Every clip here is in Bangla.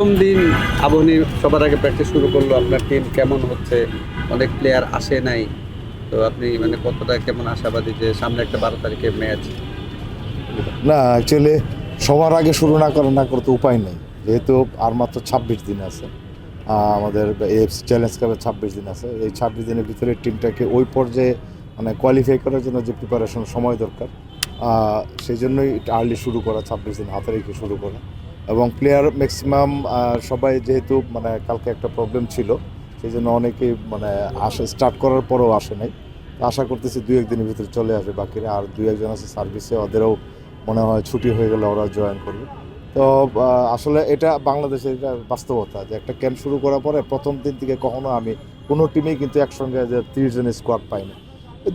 প্রথম দিন আবহনী সবার আগে প্র্যাকটিস শুরু করল, আপনার টিম কেমন হচ্ছে? অনেক প্লেয়ার আসে নাই। তো আপনি মানে কতটা কেমন আশাবাদী যে সামনে একটা বারো তারিখের ম্যাচ না অ্যাকচুয়ালি সবার আগে শুরু না করে, না করতে উপায় নেই। যেহেতু আর মাত্র ছাব্বিশ দিন আছে। আমাদের এএফসি চ্যালেঞ্জ কাপে ছাব্বিশ দিন আছে। এই ছাব্বিশ দিনের ভিতরে টিমটাকে ওই পর্যায়ে মানে কোয়ালিফাই করার জন্য যে প্রিপারেশন সময় দরকার সেই জন্যই আর্লি শুরু করা, ছাব্বিশ দিন হাতে রেখে শুরু করা। এবং প্লেয়ার ম্যাক্সিমাম সবাই যেহেতু মানে কালকে একটা প্রবলেম ছিল সেই জন্য অনেকেই মানে আসে স্টার্ট করার পরেও আসে নাই। আশা করতেছি দুই একদিনের ভিতরে চলে আসবে বাকিরা, আর দুই একজন আছে সার্ভিসে ওদেরও মনে হয় ছুটি হয়ে গেলে ওরা জয়েন করবে। তো আসলে এটা বাংলাদেশের এটা বাস্তবতা যে একটা ক্যাম্প শুরু করার পরে প্রথম দিন থেকে কখনো আমি কোনো টিমেই কিন্তু একসঙ্গে যে তিরিশ জনের স্কোয়াড পাই না।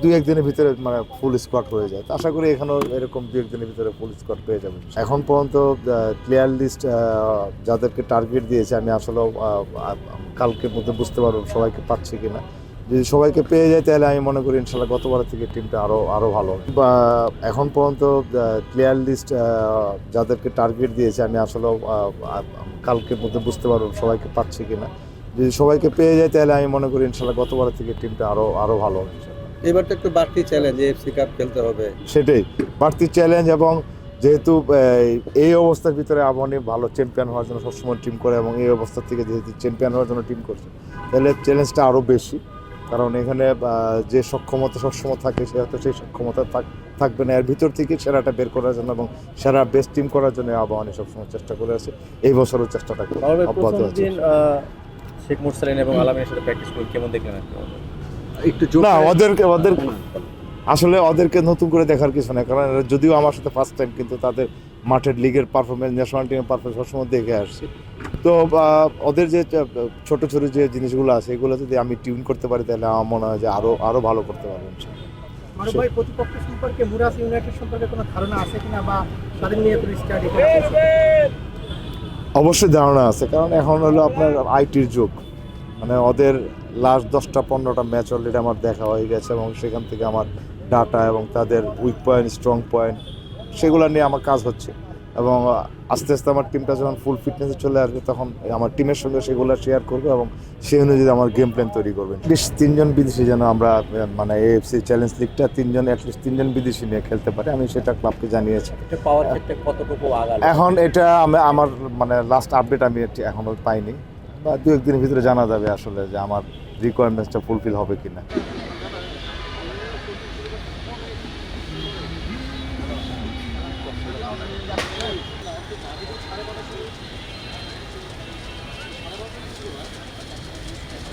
দুই একদিনের ভিতরে মানে ফুল স্কোয়াড হয়ে যায় আশা করি এখানেও এরকম দুই একদিনের ভিতরে ফুল স্কোয়াড পেয়ে যাবে এখন পর্যন্ত প্লেয়ার লিস্ট যাদেরকে টার্গেট দিয়েছে, আমি আসলে কালকের মধ্যে বুঝতে পারব সবাইকে পাচ্ছি কিনা যদি সবাইকে পেয়ে যায়, তাহলে আমি মনে করি ইনশাল্লাহ গতবারের থেকে টিমটা আরও আরও ভালো। বা, এখন পর্যন্ত প্লেয়ার লিস্ট যাদেরকে টার্গেট দিয়েছে, আমি আসলে কালকের মধ্যে বুঝতে পারব সবাইকে পাচ্ছি কিনা যদি সবাইকে পেয়ে যায়, তাহলে আমি মনে করি ইনশাল্লাহ গতবারের থেকে টিমটা আরও আরও ভালো হবে। এবার তো একটু বাড়তি চ্যালেঞ্জ এফসি কাপ খেলতে হবে। সেটাই। বাড়তি চ্যালেঞ্জ এবং যেহেতু এই- অবস্থার ভিতরে আবাহনী ভালো চ্যাম্পিয়ন হওয়ার জন্য সবসময় টিম করে এবং এই অবস্থা থেকে যেহেতু চ্যাম্পিয়ন হওয়ার জন্য টিম করছে তাহলে চ্যালেঞ্জটা আরও বেশি। কারণ এখানে যে সক্ষমতা সবসময় থাকে সে হয়তো সেই সক্ষমতা থাক- থাকবে না। এর ভিতর থেকে সেরাটা বের করার জন্য এবং সেরা বেস্ট টিম করার জন্য আবাহনী সবসময় চেষ্টা করে আছে। এই বছরও চেষ্টাটা অব্যাহত আছে। শেখ মুরসালিন এবং আলামিনের সাথে প্র্যাকটিস করে কেমন দেখলেন একটু না ওদেরকে ওদের আসলে ওদেরকে নতুন করে দেখার কিছু না কারণ যদিও আমার সাথে ফার্স্ট টাইম কিন্তু তাদের মাঠের লিগের পারফরমেন্স ন্যাশনাল টিমের পারফরমেন্স সবসময় দেখে আসছি। তো ওদের যে ছোট ছোট যে জিনিসগুলো আছে এগুলো যদি আমি টিউন করতে পারি তাহলে আমার মনে হয় যে আরও আরও ভালো করতে পারব ভাই প্রতিপক্ষ সম্পর্কে মুরাস ইউনাইটেড সম্পর্কে কোনো ধারণা আছে কিনা বা তাদের নিয়ে কোনো স্টাডি অবশ্যই ধারণা আছে কারণ এখন হলো আপনার আইটির যুগ। মানে ওদের লাস্ট দশটা পনেরোটা ম্যাচ অলরেডি আমার দেখা হয়ে গেছে এবং সেখান থেকে আমার ডাটা এবং তাদের উইক পয়েন্ট স্ট্রং পয়েন্ট সেগুলো নিয়ে আমার কাজ হচ্ছে। এবং আস্তে আস্তে আমার টিমটা যখন ফুল ফিটনেসে চলে আসবে তখন আমার টিমের সঙ্গে সেগুলো শেয়ার করব এবং সেই অনুযায়ী আমার গেম প্ল্যান তৈরি করবেন বেশ তিনজন বিদেশি যেন আমরা মানে এএফসি চ্যালেঞ্জ লিগটা তিনজন অ্যাটলিস্ট তিনজন বিদেশি নিয়ে খেলতে পারি আমি সেটা ক্লাবকে জানিয়েছি। এখন এটা আমি আমার মানে লাস্ট আপডেট আমি এখনও পাইনি। বা দু একদিনের ভিতরে জানা যাবে আসলে যে আমার রিকোয়ারমেন্টসটা ফুলফিল হবে কি না